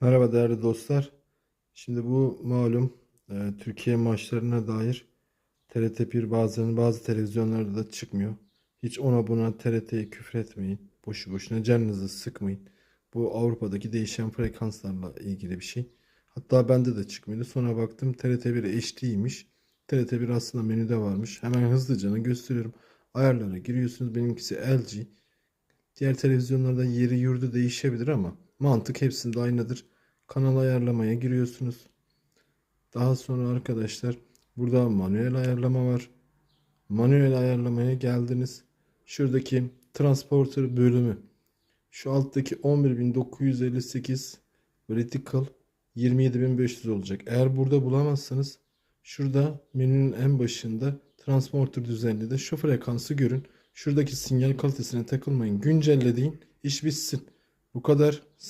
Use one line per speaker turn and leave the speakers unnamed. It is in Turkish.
Merhaba değerli dostlar. Şimdi bu malum e, Türkiye maçlarına dair TRT1 bazen bazı televizyonlarda da çıkmıyor. Hiç ona buna TRT'ye küfür etmeyin. Boşu boşuna canınızı sıkmayın. Bu Avrupa'daki değişen frekanslarla ilgili bir şey. Hatta bende de çıkmıyordu. Sonra baktım TRT1 HD'ymiş. TRT1 aslında menüde varmış. Hemen hızlıca gösteriyorum. Ayarlara giriyorsunuz. Benimkisi LG. Diğer televizyonlarda yeri yurdu değişebilir ama mantık hepsinde aynıdır. Kanal ayarlamaya giriyorsunuz. Daha sonra arkadaşlar burada manuel ayarlama var. Manuel ayarlamaya geldiniz. Şuradaki transporter bölümü. Şu alttaki 11.958 vertical 27.500 olacak. Eğer burada bulamazsanız şurada menünün en başında transporter düzenli de şu frekansı görün. Şuradaki sinyal kalitesine takılmayın. Güncelle deyin. iş bitsin. Bu kadar. Saygı